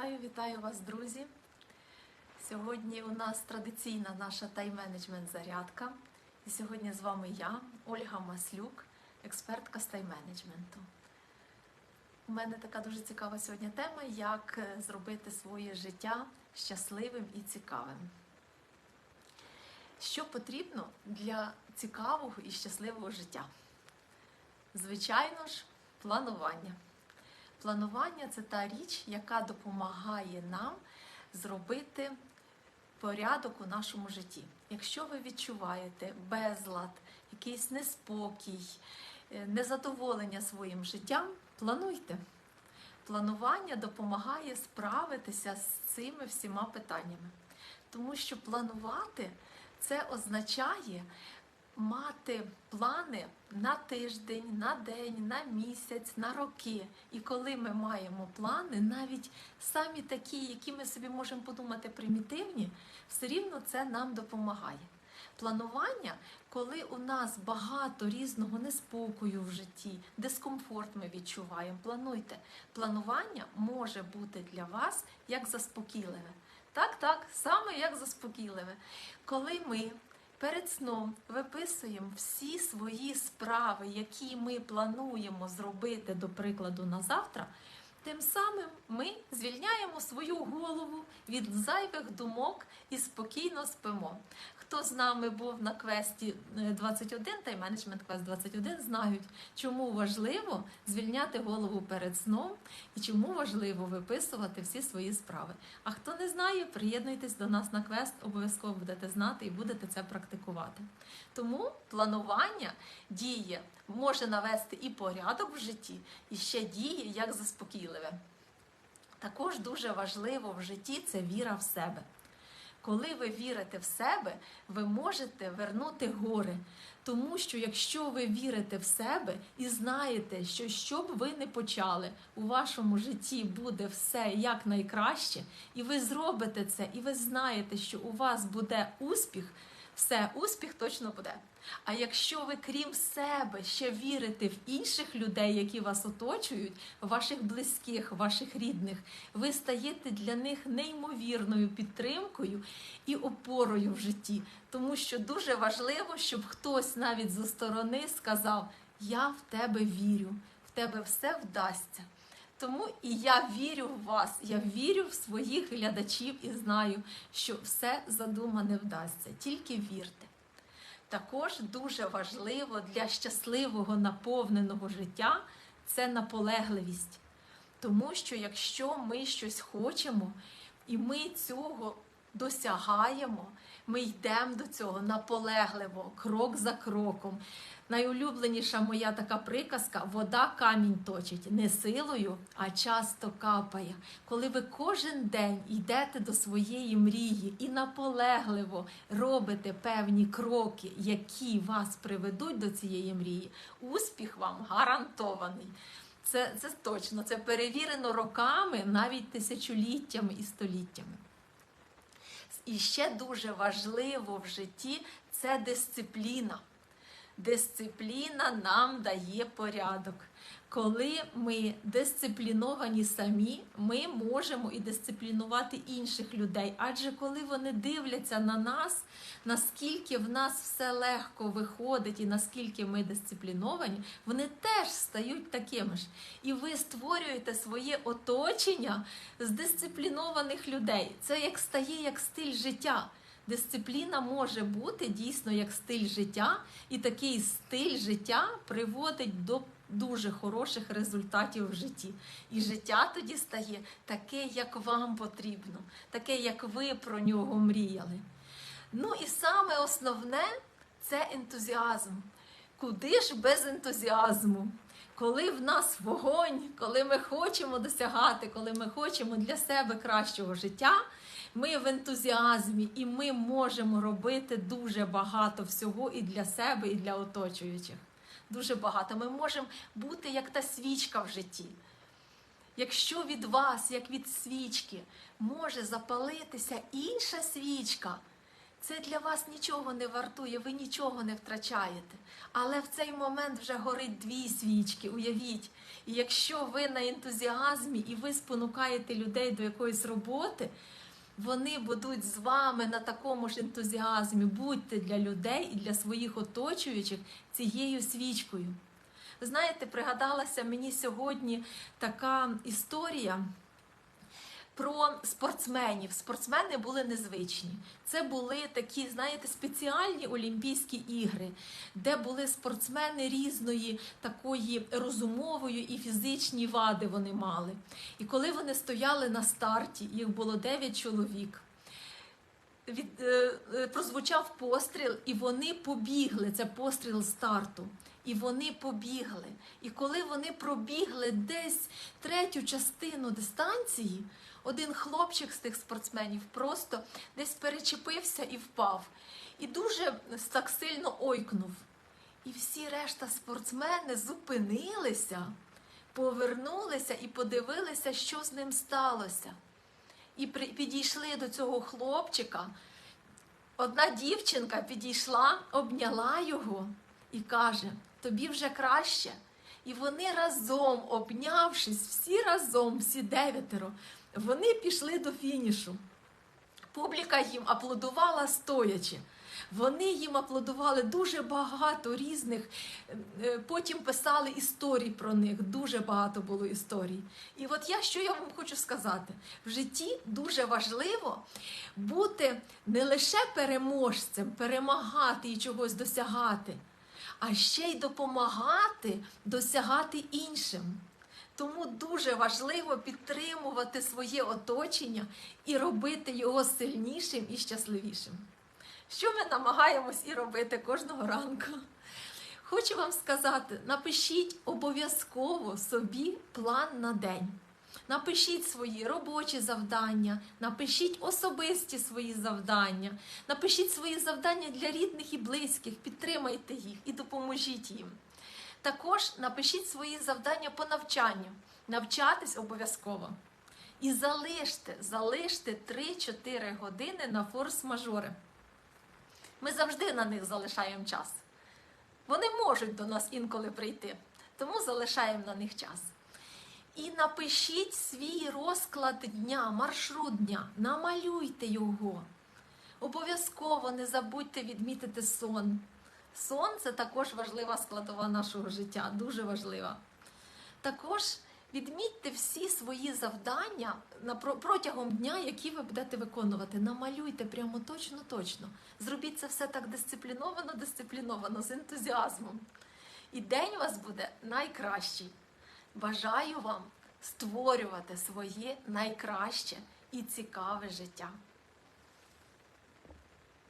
Вітаю, вітаю вас, друзі! Сьогодні у нас традиційна наша тайм-менеджмент зарядка. І сьогодні з вами я, Ольга Маслюк, експертка з тайм-менеджменту. У мене така дуже цікава сьогодні тема, як е, зробити своє життя щасливим і цікавим. Що потрібно для цікавого і щасливого життя? Звичайно ж, планування. Планування це та річ, яка допомагає нам зробити порядок у нашому житті. Якщо ви відчуваєте безлад, якийсь неспокій, е, незадоволення своїм життям, плануйте. Планування допомагає справитися з цими всіма питаннями. Тому що планувати це означає мати плани на тиждень, на день, на місяць, на роки. І коли ми маємо плани, навіть самі такі, які ми собі можемо подумати примітивні, все рівно це нам допомагає. Планування, коли у нас багато різного неспокою в житті, дискомфорт ми відчуваємо, плануйте. Планування може бути для вас як заспокійливе. Так, так, саме як заспокійливе. Коли ми перед сном виписуємо всі свої справи, які ми плануємо зробити, до прикладу, на завтра, тим самим ми звільняємо свою голову від зайвих думок і спокійно спимо. Хто з нами був на квесті е, 21 та й менеджмент квест 21, знають, чому важливо звільняти голову перед сном і чому важливо виписувати всі свої справи. А хто не знає, приєднуйтесь до нас на квест, обов'язково будете знати і будете це практикувати. Тому планування діє, може навести і порядок в житті, і ще діє як заспокійливе. Також дуже важливо в житті це віра в себе. Коли ви вірите в себе, ви можете вернути гори. Тому що якщо ви вірите в себе і знаєте, що що б ви не почали, у вашому житті буде все як найкраще, і ви зробите це, і ви знаєте, що у вас буде успіх, все, успіх точно буде. А якщо ви, крім себе, ще вірите в інших людей, які вас оточують, ваших близьких, ваших рідних, ви стаєте для них неймовірною підтримкою і опорою в житті. Тому що дуже важливо, щоб хтось навіть зі сторони сказав: Я в тебе вірю, в тебе все вдасться. Тому і я вірю в вас, я вірю в своїх глядачів і знаю, що все задумане вдасться. Тільки вірте. Також дуже важливо для щасливого наповненого життя це наполегливість. Тому що якщо ми щось хочемо і ми цього досягаємо, ми йдемо до цього наполегливо, крок за кроком. Найулюбленіша моя така приказка вода камінь точить не силою, а часто капає. Коли ви кожен день йдете до своєї мрії і наполегливо робите певні кроки, які вас приведуть до цієї мрії, успіх вам гарантований. Це, це точно, це перевірено роками, навіть тисячоліттями і століттями. І ще дуже важливо в житті це дисципліна. Дисципліна нам дає порядок. Коли ми дисципліновані самі, ми можемо і дисциплінувати інших людей. Адже коли вони дивляться на нас, наскільки в нас все легко виходить і наскільки ми дисципліновані, вони теж стають такими ж. І ви створюєте своє оточення з дисциплінованих людей. Це як стає як стиль життя. Дисципліна може бути дійсно як стиль життя, і такий стиль життя приводить до дуже хороших результатів в житті. І життя тоді стає таке, як вам потрібно, таке, як ви про нього мріяли. Ну і саме основне це ентузіазм. Куди ж без ентузіазму? Коли в нас вогонь, коли ми хочемо досягати, коли ми хочемо для себе кращого життя, ми в ентузіазмі і ми можемо робити дуже багато всього і для себе, і для оточуючих. Дуже багато. Ми можемо бути як та свічка в житті. Якщо від вас, як від свічки, може запалитися інша свічка, Це для вас нічого не вартує, ви нічого не втрачаєте. Але в цей момент вже горить дві свічки, уявіть. І якщо ви на ентузіазмі і ви спонукаєте людей до якоїсь роботи, вони будуть з вами на такому ж ентузіазмі. Будьте для людей і для своїх оточуючих цією свічкою. Знаєте, пригадалася мені сьогодні така історія про спортсменів. Спортсмени були незвичні. Це були такі, знаєте, спеціальні Олімпійські ігри, де були спортсмени різної такої розумової і фізичні вади вони мали. І коли вони стояли на старті, їх було 9 чоловік. Від, е, е, прозвучав постріл, і вони побігли. Це постріл старту. І вони побігли. І коли вони пробігли десь третю частину дистанції, один хлопчик з тих спортсменів просто десь перечепився і впав. І дуже так сильно ойкнув. І всі решта спортсмени зупинилися, повернулися і подивилися, що з ним сталося. І підійшли до цього хлопчика. Одна дівчинка підійшла, обняла його і каже: Тобі вже краще. І вони разом, обнявшись, всі разом, всі дев'ятеро, вони пішли до фінішу. Публіка їм аплодувала стоячи. Вони їм аплодували дуже багато різних. е, Потім писали історій про них. Дуже багато було історій. І от я що я вам хочу сказати: в житті дуже важливо бути не лише переможцем, перемагати і чогось досягати, а ще й допомагати досягати іншим. Тому дуже важливо підтримувати своє оточення і робити його сильнішим і щасливішим. Що ми намагаємось і робити кожного ранку? Хочу вам сказати: напишіть обов'язково собі план на день. Напишіть свої робочі завдання, напишіть особисті свої завдання, напишіть свої завдання для рідних і близьких, підтримайте їх і допоможіть їм. Також напишіть свої завдання по навчанню. Навчатись обов'язково. І залиште, залиште 3-4 години на форс-мажори. Ми завжди на них залишаємо час. Вони можуть до нас інколи прийти, тому залишаємо на них час. І напишіть свій розклад дня, маршрут дня, намалюйте його. Обов'язково не забудьте відмітити сон. Сон це також важлива складова нашого життя, дуже важлива. Також відмітьте всі свої завдання протягом дня, які ви будете виконувати. Намалюйте прямо точно-точно. Зробіть це все так дисципліновано, дисципліновано, з ентузіазмом. І день у вас буде найкращий. Бажаю вам створювати своє найкраще і цікаве життя.